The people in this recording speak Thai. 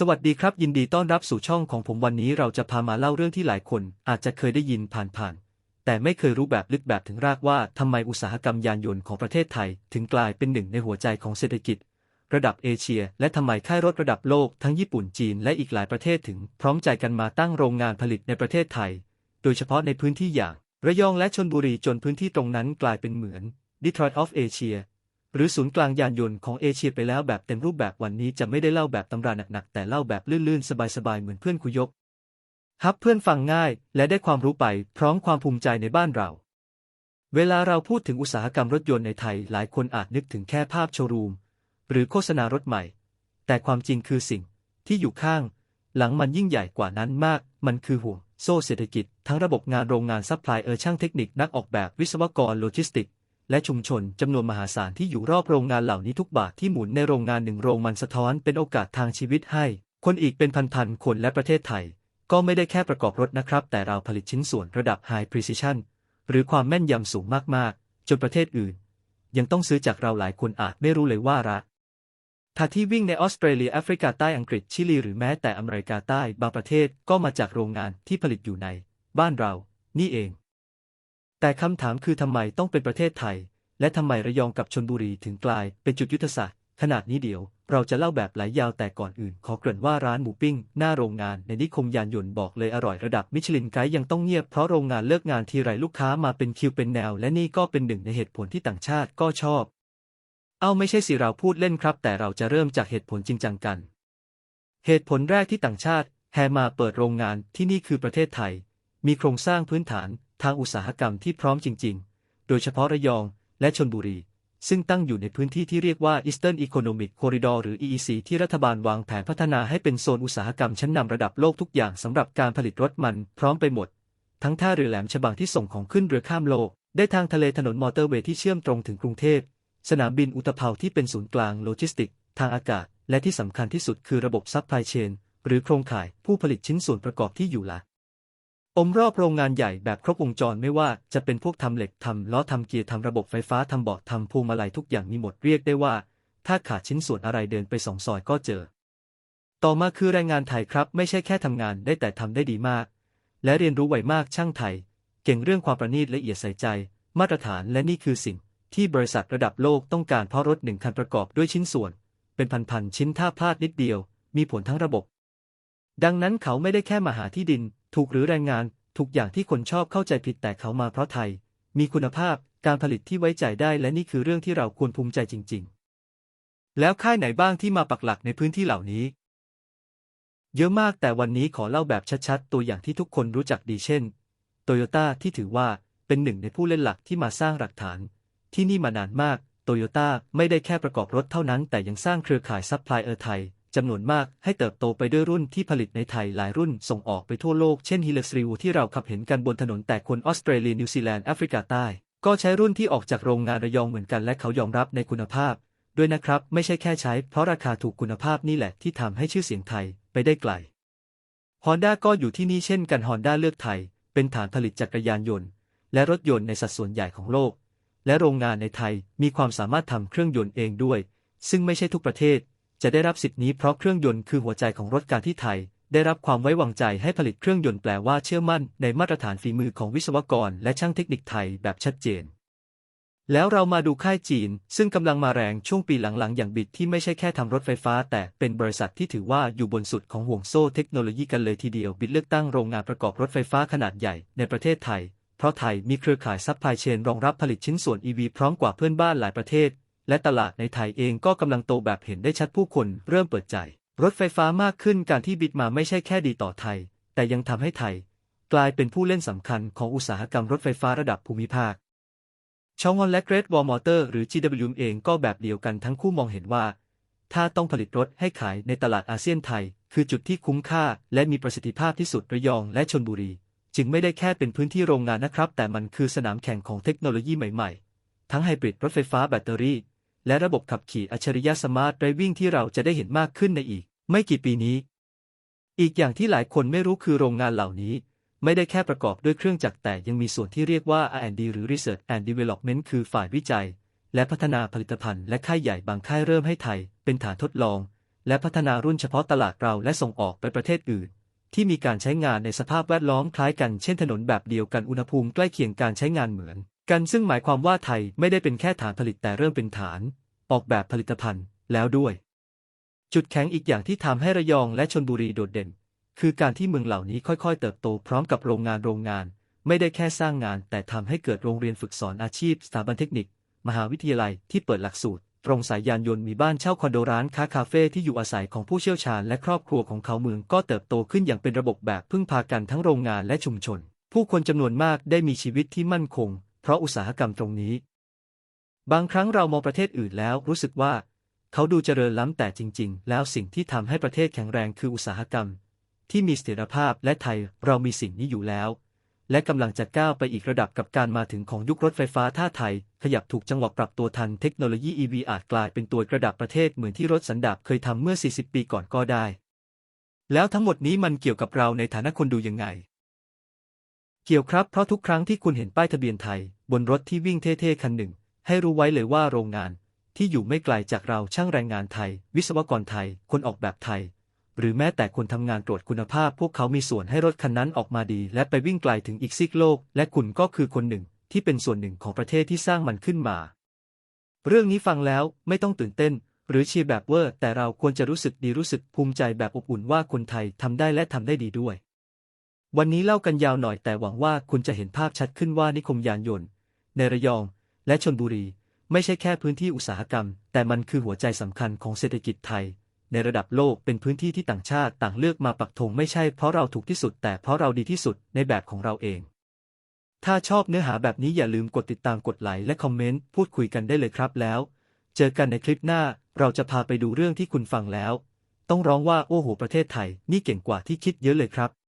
สวัสดีครับ ยินดีต้อนรับสู่ช่องของผมวันนี้เราจะพามาเล่าเรื่องที่หลายคน อาจจะเคยได้ยินผ่านๆ แต่ไม่เคยรู้แบบลึกแบบถึงรากว่าทำไมอุตสาหกรรมยานยนต์ของประเทศไทย ถึงกลายเป็นหนึ่งในหัวใจของเศรษฐกิจ ระดับเอเชีย และทำไมค่ายรถระดับโลกทั้งญี่ปุ่นจีนและอีกหลายประเทศถึง พร้อมใจกันมาตั้งโรงงานผลิตในประเทศไทย โดยเฉพาะในพื้นที่อย่าง ระยองและชนบุรีจนพื้นที่ตรงนั้นกลายเป็นเหมือน Detroit of Asia หรือศูนย์กลางยานยนต์ของเอเชียไปแล้วแบบเต็มรูปแบบวันนี้จะไม่ได้เล่าแบบตำราหนักๆแต่เล่าแบบลื่นๆ สบายๆ เหมือนเพื่อนคุยก ฮับเพื่อนฟังง่าย และได้ความรู้ไปพร้อมความภูมิใจในบ้านเรา เวลาเราพูดถึงอุตสาหกรรมรถยนต์ในไทย หลายคนอาจนึกถึงแค่ภาพโชว์รูม หรือโฆษณารถใหม่ แต่ความจริงคือสิ่งที่อยู่ข้าง หลังมันยิ่งใหญ่กว่านั้นมาก มันคือห่วงโซ่เศรษฐกิจ ทั้งระบบงานโรงงานซัพพลายเออร์ช่างเทคนิคนักออกแบบวิศวกรโลจิสติก และชุมชนจำนวนมหาศาลที่อยู่รอบโรงงานเหล่านี้ทุกบาทที่หมุนในโรงงานหนึ่งโรงมันสะท้อนเป็นโอกาสทางชีวิตให้ คนอีกเป็นพันๆคนและประเทศไทย ก็ไม่ได้แค่ประกอบรถนะครับ แต่เราผลิตชิ้นส่วนระดับ High Precision หรือความแม่นยำสูงมากๆ จนประเทศอื่น ยังต้องซื้อจากเราหลายคนอาจไม่รู้เลยว่าระถ้าที่วิ่งในออสเตรเลียแอฟริกาใต้อังกฤษชิลีหรือแม้แต่อเมริกาใต้บางประเทศก็มาจากโรงงานที่ผลิตอยู่ใน บ้านเรา นี่เอง แต่คำถามคือทำไมต้องเป็นประเทศไทย และทำไมระยองกับชนบุรีถึงกลายเป็นจุดยุทธศาสตร์ขนาดนี้เดียว เราจะเล่าแบบหลายยาวแต่ก่อนอื่น ขอเกริ่นว่าร้านหมูปิ้ง หน้าโรงงานในนิคมยานยนต์บอกเลยอร่อยระดับมิชลินไกด์ยังต้องเงียบเพราะโรงงานเลิกงานทีไรลูกค้ามาเป็นคิวเป็นแนว และนี่ก็เป็นหนึ่งในเหตุผลที่ต่างชาติก็ชอบ เอาไม่ใช่สิเราพูดเล่นครับ แต่เราจะเริ่มจากเหตุผลจริงจังกัน เหตุผลแรกที่ต่างชาติแห่มาเปิดโรงงานที่นี่คือประเทศไทย มีโครงสร้างพื้นฐาน ทางอุตสาหกรรมที่พร้อมจริง ๆ โดยเฉพาะระยองและชนบุรี ซึ่งตั้งอยู่ในพื้นที่ที่เรียกว่า Eastern Economic Corridor หรือ EEC ที่รัฐบาลวางแผนพัฒนาให้เป็นโซนอุตสาหกรรมชั้นนำระดับโลกทุกอย่างสำหรับการผลิตรถมันพร้อมไปหมด ทั้งท่าเรือแหลมฉบังที่ส่งของขึ้นเรือข้ามโลก ได้ทางทะเลถนนมอเตอร์เวย์ที่เชื่อมตรงถึงกรุงเทพสนามบินอุตภาที่เป็นศูนย์กลางโลจิสติก ทางอากาศ และที่สำคัญที่สุดคือระบบซัพพลายเชนหรือโครงข่ายผู้ผลิตชิ้นส่วนประกอบที่อยู่ละ อมรอบโรงงานใหญ่แบบครบวงจรไม่ว่าจะเป็นพวกทำเหล็กทำล้อทำเกียร์ทำระบบไฟฟ้าทำเบาะทำพวงมาลัยทุกอย่างมีหมดเรียกได้ว่า ถ้าขาดชิ้นส่วนอะไรเดินไปสองซอยก็เจอ ต่อมาคือแรงงานไทยครับ ไม่ใช่แค่ทำงานได้แต่ทำได้ดีมาก และเรียนรู้ไวมากช่างไทย เก่งเรื่องความประณีตละเอียดใส่ใจ มาตรฐานและนี่คือสิ่ง ที่บริษัทระดับโลกต้องการเพราะรถหนึ่งคันประกอบด้วยชิ้นส่วน เป็นพันๆชิ้นถ้าพลาดนิดเดียว มีผลทั้งระบบ ดังนั้นเขาไม่ได้แค่มาหาที่ดิน ถูกหรือแรงงานทุกอย่างที่คนชอบเข้าใจผิดแต่เขามาเพราะไทย มีคุณภาพการผลิตที่ไว้ใจได้และนี่คือเรื่องที่เราควรภูมิใจจริง ๆ แล้วค่ายไหนบ้างที่มาปักหลักในพื้นที่เหล่านี้ เยอะมากแต่วันนี้ขอเล่าแบบชัดๆ ตัวอย่างที่ทุกคนรู้จักดีเช่นโตโยต้าที่ถือว่าเป็นหนึ่งในผู้เล่นหลักที่มาสร้างหลักฐาน ที่นี่มานานมากโตโยต้าไม่ได้แค่ประกอบรถเท่านั้น แต่ยังสร้างเครือข่ายซัพพลายเออร์ไทย จำนวนมากให้เติบโตไปด้วยรุ่นที่ผลิตในไทยหลายรุ่นส่งออกไปทั่วโลกเช่นฮิลเลสริวที่เราขับเห็นกันบนถนนแต่คนออสเตรเลียนิวซีแลนด์แอฟริกาใต้ ก็ใช้รุ่นที่ออกจากโรงงานระยองเหมือนกันและเขายอมรับในคุณภาพ ด้วยนะครับไม่ใช่แค่ใช้ เพราะราคาถูกคุณภาพนี่แหละที่ทำให้ชื่อเสียงไทยไปได้ไกลฮอนด้าก็อยู่ที่นี่เช่นกันฮอนด้าเลือกไทย เป็นฐานผลิตจักรยานยนต์ และรถยนต์ในสัดส่วนใหญ่ของโลก และโรงงานในไทยมีความสามารถทำเครื่องยนต์เองด้วย ซึ่งไม่ใช่ทุกประเทศ จะได้รับสิทธินี้เพราะเครื่องยนต์คือหัวใจของรถการที่ไทย ได้รับความไว้วางใจให้ผลิตเครื่องยนต์แปลว่าเชื่อมั่นในมาตรฐานฝีมือของวิศวกร และช่างเทคนิคไทยแบบชัดเจน แล้วเรามาดูค่ายจีน ซึ่งกำลังมาแรงช่วงปีหลังๆ อย่างบิดที่ไม่ใช่แค่ทำรถไฟฟ้า แต่เป็นบริษัทที่ถือว่าอยู่บนสุดของห่วงโซ่เทคโนโลยีกันเลยทีเดียวบิดเลือกตั้งโรงงานประกอบรถไฟฟ้าขนาดใหญ่ในประเทศไทยเพราะไทยมีเครือข่ายซัพพลายเชนรองรับผลิตชิ้นส่วน EV พร้อมกว่าเพื่อนบ้านหลายประเทศ และตลาดในไทยเองก็กำลังโตแบบเห็นได้ชัดผู้คนเริ่มเปิดใจ รถไฟฟ้ามากขึ้นการที่บิดมาไม่ใช่แค่ดีต่อไทย แต่ยังทำให้ไทย กลายเป็นผู้เล่นสำคัญของอุตสาหกรรมรถไฟฟ้าระดับภูมิภาคชองอนและเกรทวอลมอเตอร์หรือ GWM เองก็แบบเดียวกันทั้งคู่มองเห็นว่า ถ้าต้องผลิตรถให้ขายในตลาดอาเซียนไทย คือจุดที่คุ้มค่า และมีประสิทธิภาพที่สุดระยองและชนบุรี จึงไม่ได้แค่เป็นพื้นที่โรงงานนะครับ แต่มันคือสนามแข่งของเทคโนโลยีใหม่ ๆ ทั้งไฮบริดรถไฟฟ้าแบตเตอรี่ และระบบขับขี่อัจฉริยะสมาร์ทไรวิ่งที่เราจะได้เห็นมากขึ้นในอีก ไม่กี่ปีนี้ อีกอย่างที่หลายคนไม่รู้คือโรงงานเหล่านี้ ไม่ได้แค่ประกอบด้วยเครื่องจักรแต่ยังมีส่วนที่เรียกว่า R&D หรือ Research and Development คือฝ่ายวิจัย และพัฒนาผลิตภัณฑ์และค่ายใหญ่บางค่ายเริ่มให้ไทย เป็นฐานทดลอง และพัฒนารุ่นเฉพาะตลาดเราและส่งออกไปประเทศอื่นที่มีการใช้งานในสภาพแวดล้อมคล้ายกัน เช่นถนนแบบเดียวกัน อุณหภูมิใกล้เคียงการใช้งานเหมือน กันซึ่งหมายความว่าไทยไม่ได้เป็นแค่ฐานผลิตแต่เริ่มเป็นฐาน ออกแบบผลิตภัณฑ์แล้วด้วย จุดแข็งอีกอย่างที่ทำให้ระยองและชนบุรีโดดเด่น คือการที่เมืองเหล่านี้ค่อยๆ เติบโตพร้อมกับโรงงานโรงงาน ไม่ได้แค่สร้างงาน แต่ทำให้เกิดโรงเรียนฝึกสอนอาชีพสถาบันเทคนิค มหาวิทยาลัยที่เปิดหลักสูตร ตรงสายยานยนต์มีบ้านเช่าคอนโดร้านค้าคาเฟ่ที่อยู่อาศัยของผู้เชี่ยวชาญและครอบครัวของเขาเมืองก็เติบโตขึ้นอย่างเป็นระบบแบบพึ่งพากันทั้งโรงงานและชุมชน ผู้คนจำนวนมากได้มีชีวิตที่มั่นคง เพราะอุตสาหกรรมตรงนี้ บางครั้งเรามองประเทศอื่นแล้วรู้สึกว่า เขาดูเจริญล้ำแต่จริง ๆ แล้วสิ่งที่ทำให้ประเทศแข็งแรงคืออุตสาหกรรม ที่มีเสถียรภาพและไทยเรามีสิ่งนี้อยู่แล้ว และกำลังจะก้าวไปอีกระดับกับการมาถึงของยุครถไฟฟ้าท่าไทย ขยับถูกจังหวะปรับตัวทันเทคโนโลยี EV อาจกลายเป็นตัวกระดับประเทศเหมือนที่รถสันดาปเคยทำเมื่อ 40 ปีก่อนก็ได้แล้วทั้งหมดนี้มันเกี่ยวกับเราในฐานะคนดูยังไง เกี่ยวครับ เพราะทุกครั้งที่คุณเห็นป้ายทะเบียนไทย บนรถที่วิ่งเท่ๆคันหนึ่ง ให้รู้ไว้เลยว่าโรงงาน ที่อยู่ไม่ไกลจากเราช่างแรงงานไทย วิศวกรไทย คนออกแบบไทย หรือแม้แต่คนทำงานตรวจคุณภาพ พวกเขามีส่วนให้รถคันนั้นออกมาดี และไปวิ่งไกลถึงอีกซีกโลก และคุณก็คือคนหนึ่ง ที่เป็นส่วนหนึ่งของประเทศที่สร้างมันขึ้นมา เรื่องนี้ฟังแล้วไม่ต้องตื่นเต้น หรือเชียร์แบบเวอร์แต่เราควรจะรู้สึกดีรู้สึกภูมิใจแบบอบอุ่นว่าคนไทยทำได้และทำได้ดีด้วย วันนี้เล่ากันยาวหน่อยแต่หวังว่าคุณจะเห็นภาพชัดขึ้นว่านิคมยานยนต์ ในระยอง และชนบุรี ไม่ใช่แค่พื้นที่อุตสาหกรรม แต่มันคือหัวใจสำคัญของเศรษฐกิจไทย ในระดับโลกเป็นพื้นที่ที่ต่างชาติต่างเลือกมาปักธงไม่ใช่เพราะเราถูกที่สุด แต่เพราะเราดีที่สุดในแบบของเราเอง ถ้าชอบเนื้อหาแบบนี้อย่าลืมกดติดตามกดไลค์และคอมเมนต์พูดคุยกันได้เลยครับแล้ว เจอกันในคลิปหน้าเราจะพาไปดูเรื่องที่คุณฟังแล้ว ต้องร้องว่าโอ้โหประเทศไทยนี่เก่งกว่าที่คิดเยอะเลยครับ